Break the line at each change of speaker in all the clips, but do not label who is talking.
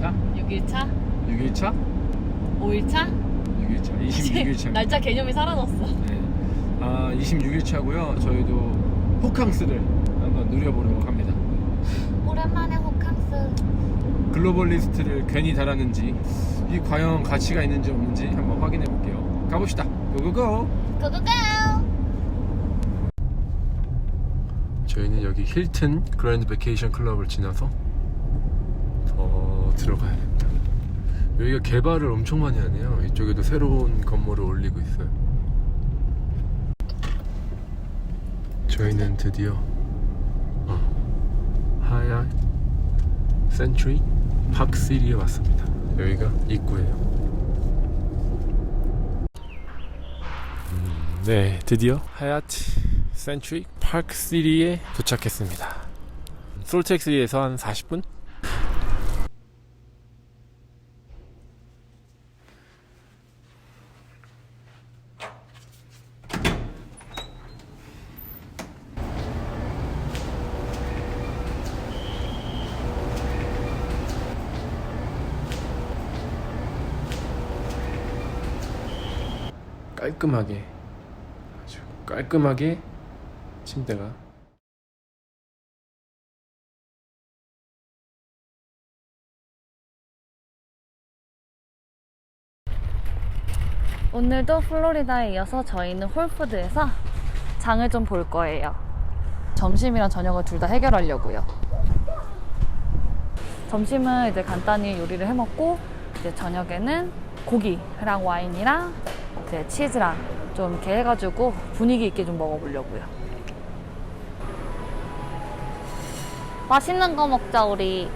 6일차?
6일차?
6일차?
5일차?
6일차. 26일차.
날짜 개념이 사라졌어.
네. 아, 26일차고요. 저희도 호캉스를 한번 누려보려고 합니다.
오랜만에 호캉스.
글로벌리스트를 괜히 달았는지 이 과연 가치가 있는지 없는지 한번 확인해 볼게요. 가봅시다. 고고고.
고고고!
저희는 여기 힐튼 그랜드 베케이션 클럽을 지나서 더 들어가야 됩니다. 여기가 개발을 엄청 많이 하네요. 이쪽에도 새로운 건물을 올리고 있어요. 저희는 드디어 어, 하야 센츄리 파크시리에 왔습니다. 여기가 입구예요. 음, 네, 드디어 하얏트 센츄리 파크 시리에 도착했습니다. 솔텍시리에서 한 40분? 깔끔하게 아주 깔끔하게 침대가
오늘도 플로리다에 이어서 저희는 홀푸드에서 장을 좀 볼 거예요. 점심이랑 저녁을 둘 다 해결하려고요. 점심은 이제 간단히 요리를 해 먹고 이제 저녁에는 고기랑 와인이랑 이제 치즈랑 좀 이렇게 해가지고 분위기 있게 좀 먹어보려고요. 맛있는 거 먹자 우리.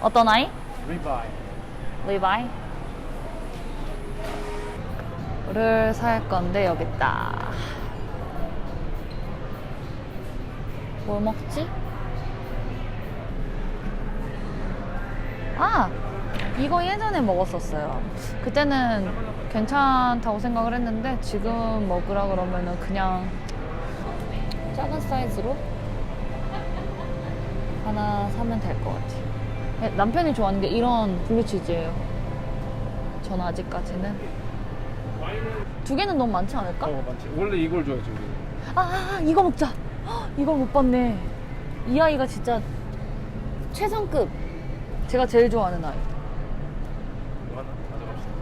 어떤 아이?
리바이
리바이? 를 살 건데 여기 있다. 뭘 먹지? 아! 이거 예전에 먹었었어요. 그때는 괜찮다고 생각을 했는데 지금 먹으라 그러면은 그냥 작은 사이즈로 하나 사면 될 것 같아요. 네, 남편이 좋아하는 게 이런 블루치즈예요. 전 아직까지는 두 개는 너무 많지 않을까?
어 맞지 원래 이걸 좋아했죠 우리.
아, 이거 먹자. 헉, 이걸 못 봤네. 이 아이가 진짜 최상급. 제가 제일 좋아하는 아이.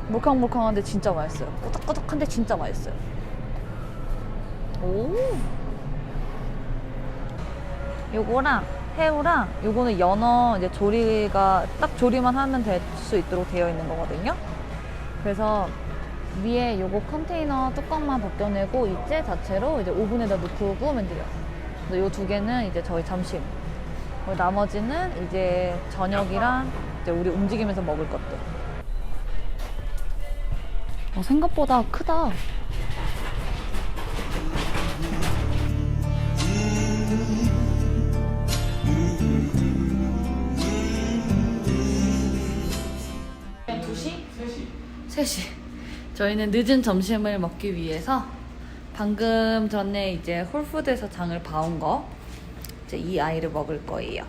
몰캉몰캉한데 진짜 맛있어요. 꼬덕꼬덕한데 진짜 맛있어요. 오. 요거랑 새우랑 요거는 연어 이제 조리가 딱 조리만 하면 될 수 있도록 되어 있는 거거든요. 그래서 위에 요거 컨테이너 뚜껑만 벗겨내고 이제 자체로 이제 오븐에다 넣고 구우면 돼요. 요두 개는 이제 저희 점심. 나머지는 이제 저녁이랑 이제 우리 움직이면서 먹을 것들. 어, 생각보다 크다. 두시 3시. 저희는 늦은 점심을 먹기 위해서 방금 전에 이제 홀푸드에서 장을 봐온 거 이제 이 아이를 먹을 거예요.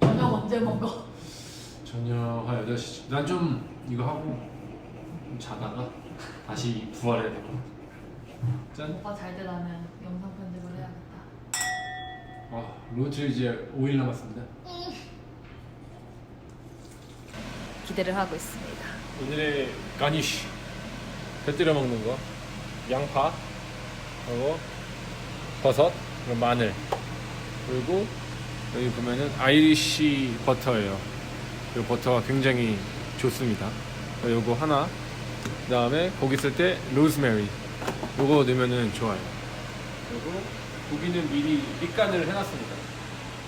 저녁 언제 먹어?
저녁 한 8시 난좀 이거 하고 좀 자다가 다시 부활해야 되고 짠.
오빠 잘 때 나면 영상 편집을 해야겠다.
아, 로즈 이제 5일 남았습니다.
기대를 하고 있습니다.
오늘의 가니쉬. 곁들여 먹는 거. 양파 그리고 버섯 그리고 마늘. 그리고 여기 보면은 아이리쉬 버터예요 이 버터가 굉장히 좋습니다. 요거 하나 그 다음에 고기 쓸 때 로즈메리. 요거 넣으면은 좋아요. 그리고 고기는 미리 밑간을 해놨습니다.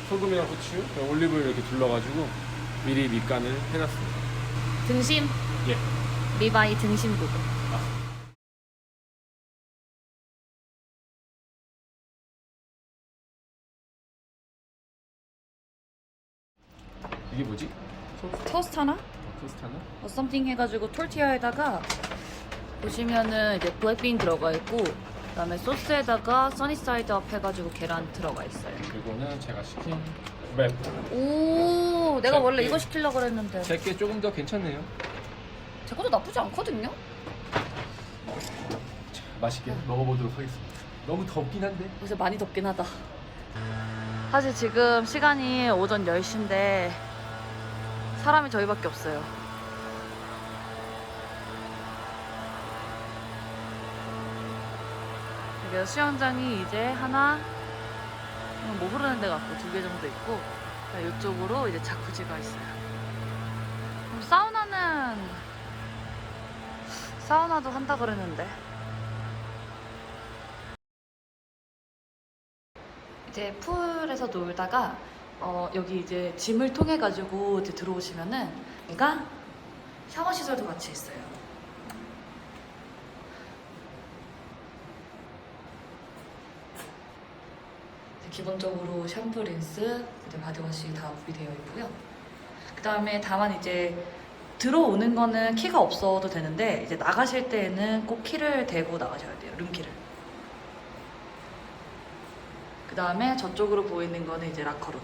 소금이랑 후추 올리브유 이렇게 둘러가지고 미리 밑간을 해놨습니다.
등심?
예.
리바이 등심 부분.
이게 뭐지?
토스트 하나?
토스트 하나?
어, 썸띵 해가지고 토르티아에다가 보시면은 이제 블랙빈 들어가 있고 그다음에 소스에다가 써니사이드 업 해가지고 계란 들어가 있어요.
그리고는 제가 시킨 맵.
오, 내가
자,
원래
예.
이거 시키려고 그랬는데
제게 조금 더 괜찮네요.
제 것도 나쁘지 않거든요.
맛있게 먹어보도록 하겠습니다. 너무 덥긴 한데.
요새 많이 덥긴 하다. 사실 지금 시간이 오전 10시인데 사람이 저희밖에 없어요. 여기 수영장이 이제 하나, 뭐 흐르는 데 같고 두 개 정도 있고 이쪽으로 이제 자쿠지가 있어요. 그럼 사우나는 사우나도 한다 그랬는데 이제 풀에서 놀다가 어, 여기 이제 짐을 통해 가지고 이제 들어오시면은 얘가 샤워 시설도 같이 있어요. 기본적으로 샴푸, 린스, 바디워시 다 구비되어 있고요. 그 다음에 다만 이제 들어오는 거는 키가 없어도 되는데 이제 나가실 때에는 꼭 키를 대고 나가셔야 돼요. 룸키를. 그 다음에 저쪽으로 보이는 거는 이제 라커룸.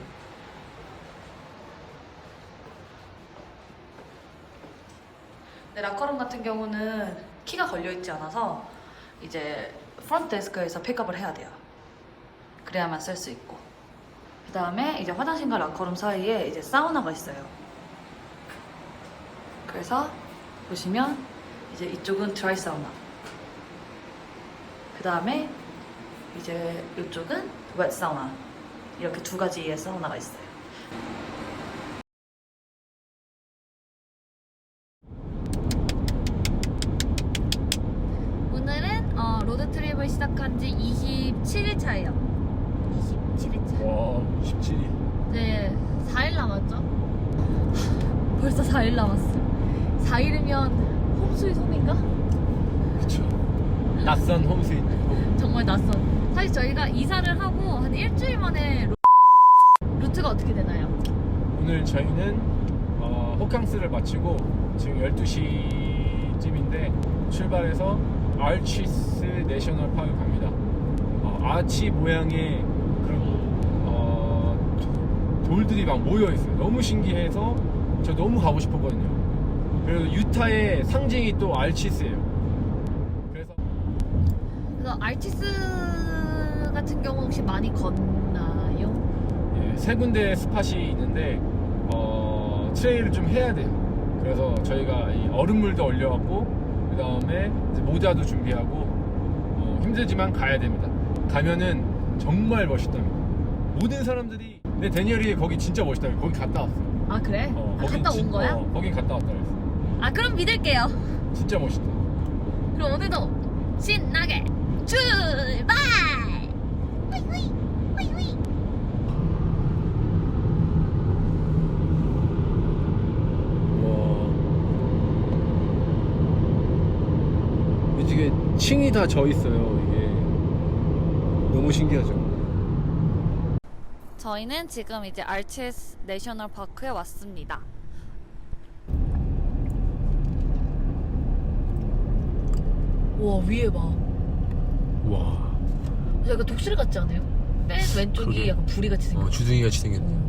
근데 라커룸 같은 경우는 키가 걸려 있지 않아서 이제 프런트 데스크에서 픽업을 해야 돼요. 그래야만 쓸 수 있고. 그 다음에 이제 화장실과 라커룸 사이에 이제 사우나가 있어요. 그래서 보시면 이제 이쪽은 드라이 사우나. 그 다음에 이제 이쪽은 웻 사우나. 이렇게 두 가지의 사우나가 있어요. 오늘은 어, 로드 트립을 시작한 지 27일 차예요. 27일 차.
와, 17이.
네, 4일 남았죠? 벌써 4일 남았어. 4일이면 홈스윗 홈인가?
그쵸. 낯선 홈스윗.
정말 낯선. 사실 저희가 이사를 하고 한 일주일 만에 루... 루트가 어떻게 되나요?
오늘 저희는 어, 호캉스를 마치고 지금 12시쯤인데 출발해서 알치스 내셔널 파크 갑니다. 어, 아치 모양의 그런 어, 도- 돌들이 막 모여 있어요. 너무 신기해서 저 너무 가고 싶었거든요. 그래서 유타의 상징이 또 알치스예요. 그래서
그래서 알티스 같은 경우 혹시 많이?
예, 세 군데 스팟이 있는데 어, 트레일을 좀 해야 돼요. 그래서 저희가 이 얼음물도 얼려갖고 그 다음에 모자도 준비하고 어, 힘들지만 가야 됩니다. 가면은 정말 멋있답니다. 모든 사람들이 근데 데니얼이 거기 진짜 멋있다며 거기 갔다 왔어.
아 그래?
어,
아, 갔다
진-
온 거야?
어, 거긴 갔다 왔다 그랬어.
아 그럼 믿을게요.
진짜 멋있다.
그럼 오늘도 신나게 출발! 후이, 후이, 후이, 후이.
와. 이게 층이 다 져 있어요. 이게 너무 신기하죠.
저희는 지금 이제 알치스 내셔널 파크에 왔습니다. 와 위에 봐.
와.
약간 독실 같지 않아요? 맨 왼쪽이
그러게.
약간 부리 같이 생겼어.
어, 주둥이 같이 생겼네.
음.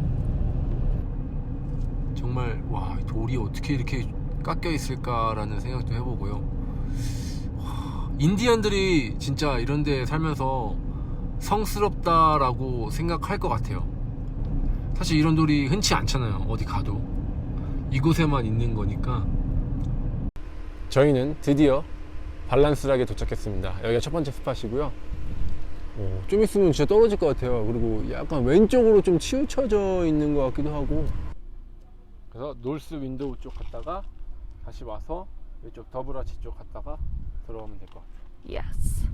정말 와 돌이 어떻게 이렇게 깎여 있을까라는 생각도 해보고요. 와, 인디언들이 진짜 이런 데 살면서 성스럽다라고 생각할 것 같아요. 사실 이런 돌이 흔치 않잖아요. 어디 가도 이곳에만 있는 거니까.
저희는 드디어 발란스락에 도착했습니다. 여기가 첫 번째 스팟이고요. 어, 좀 있으면 진짜 떨어질 것 같아요. 그리고 약간 왼쪽으로 좀 치우쳐져 있는 것 같기도 하고. 그래서 놀스 윈도우 쪽 갔다가 다시 와서 이쪽 더블아치 쪽 갔다가 들어오면 될 것 같아요.
예스.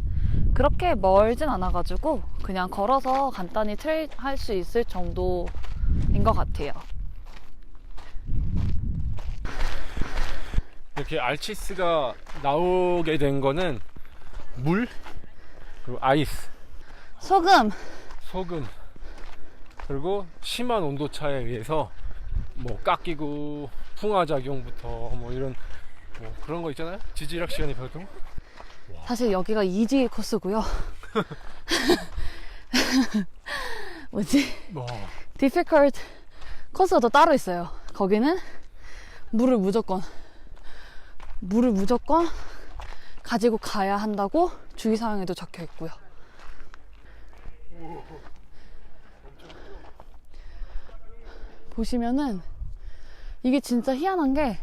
그렇게 멀진 않아가지고 그냥 걸어서 간단히 트레일 할 수 있을 정도인 것 같아요.
이렇게 알치스가 나오게 된 거는 물 그리고 아이스
소금.
소금 그리고 심한 온도 차에 의해서 뭐 깎이고 풍화작용부터 뭐 이런 뭐 그런 거 있잖아요 지질학 시간에 배웠던 거
사실 여기가 이지 코스고요. 뭐지?
와.
difficult 코스가 또 따로 있어요. 거기는 물을 무조건 물을 무조건 가지고 가야 한다고 주의사항에도 적혀 있고요. 보시면은 이게 진짜 희한한 게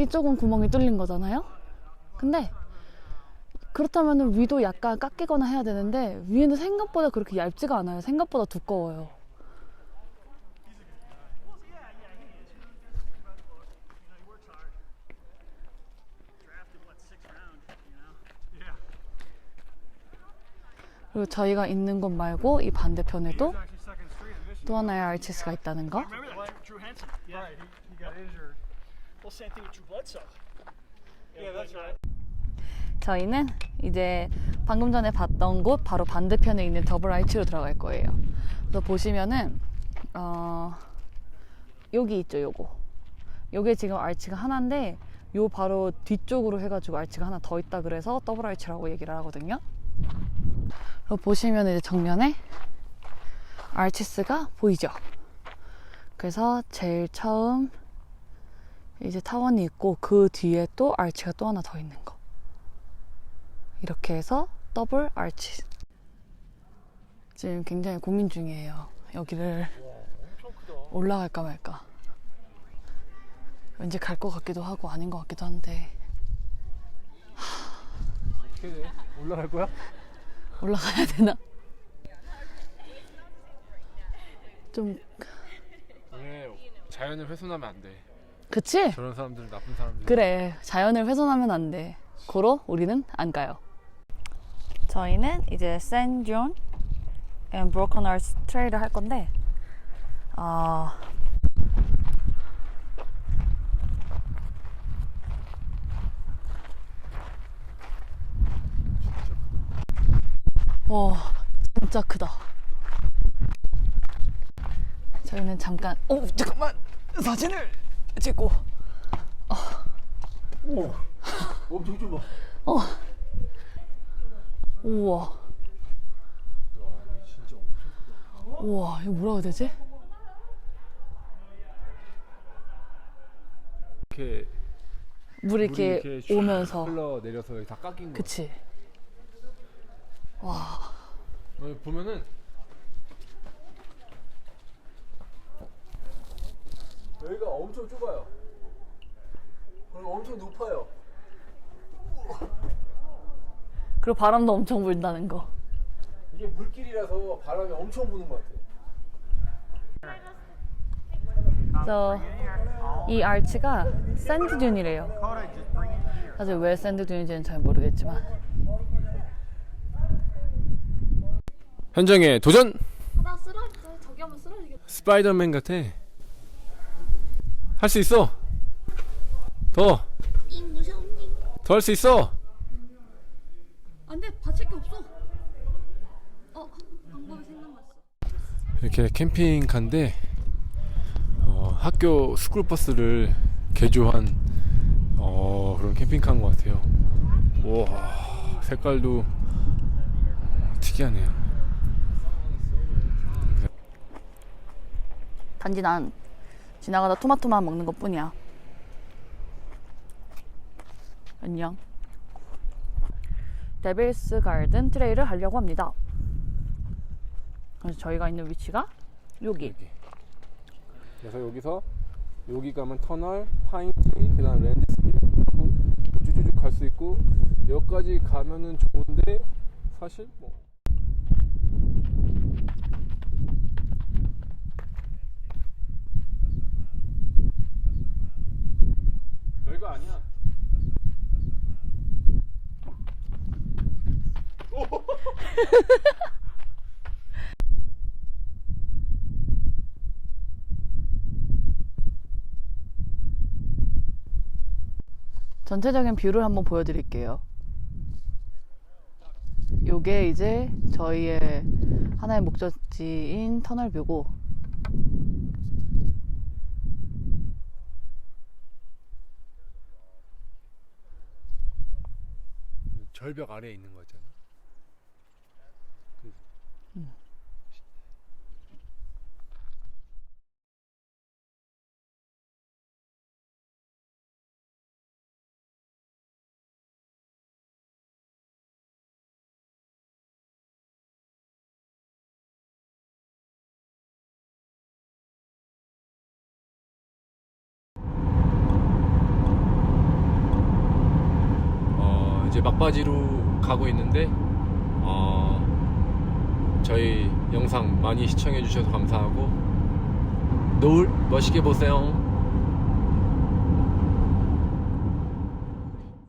이쪽은 구멍이 뚫린 거잖아요. 근데 그렇다면 위도 약간 깎이거나 해야 되는데 위에는 생각보다 그렇게 얇지가 않아요. 생각보다 두꺼워요. 그리고 저희가 있는 곳 말고 이 반대편에도 또 하나의 알치스가 있다는 거. 저희는 이제 방금 전에 봤던 곳 바로 반대편에 있는 더블 알치로 들어갈 거예요. 그래서 보시면은 어 여기 있죠, 요거. 요게 지금 알치가 하나인데 요 바로 뒤쪽으로 해가지고 알치가 하나 더 있다 그래서 더블 알치라고 얘기를 하거든요. 그리고 보시면 이제 정면에 알치스가 보이죠. 그래서 제일 처음 이제 타원이 있고 그 뒤에 또 알치가 또 하나 더 있는 거. 이렇게 해서 더블 아치. 지금 굉장히 고민 중이에요. 여기를 올라갈까 말까. 왠지 갈 것 같기도 하고 아닌 것 같기도 한데
돼? 올라갈 거야?
올라가야 되나?
좀왜 자연을 훼손하면 안 돼.
그치?
저런 사람들 나쁜 사람들.
그래 자연을 훼손하면 안 돼. 고로 우리는 안 가요. 저희는 이제 샌존 and Broken Earth 트레일을 할 건데 아 와 진짜 크다. 저희는 잠깐 오 잠깐만 사진을 찍고
엄청 좁아.
우와. 우와, 이거 뭐라 해야 되지?
이렇게
물이 이렇게,
물이 슉
오면서.
흘러 내려서 여기 다 깎인 거.
그치.
어, 보면은
여기가 엄청 좁아요. 그리고 엄청 높아요.
그리고 바람도 엄청 불다는 거.
이게 물길이라서 바람이 엄청 부는 것 같아요.
그래서 이 알치가 샌드 듄이래요. 사실 왜 샌드 듄인지는 잘 모르겠지만.
현장에 도전.
나 쓰러져. 저기 하면 쓰러지겠다.
스파이더맨 같아. 할 수 있어. 더.
이 무서운니.
더할 수 있어.
안 돼. 받칠 게 없어. 어, 방법이 생각났어.
이렇게 캠핑카인데 어, 학교 스쿨버스를 개조한 어, 그런 캠핑카인 것 같아요. 와 색깔도 특이하네요.
단지 난 지나가다 토마토만 먹는 것 뿐이야. 안녕. 데빌스 가든 트레일을 하려고 합니다. 그래서 저희가 있는 위치가 여기.
그래서 여기서 여기 가면 터널, 파인트리, 그다음 랜드스케이프 쭉쭉쭉 갈 수 있고 여기까지 가면은 좋은데 사실 뭐 별거 아니야.
전체적인 뷰를 한번 보여드릴게요. 요게 이제 저희의 하나의 목적지인 터널 뷰고
절벽 아래에 있는 거잖아. 어, 이제 막바지로 가고 있는데 어, 저희 영상 많이 시청해 주셔서 감사하고 노을 멋있게 보세요.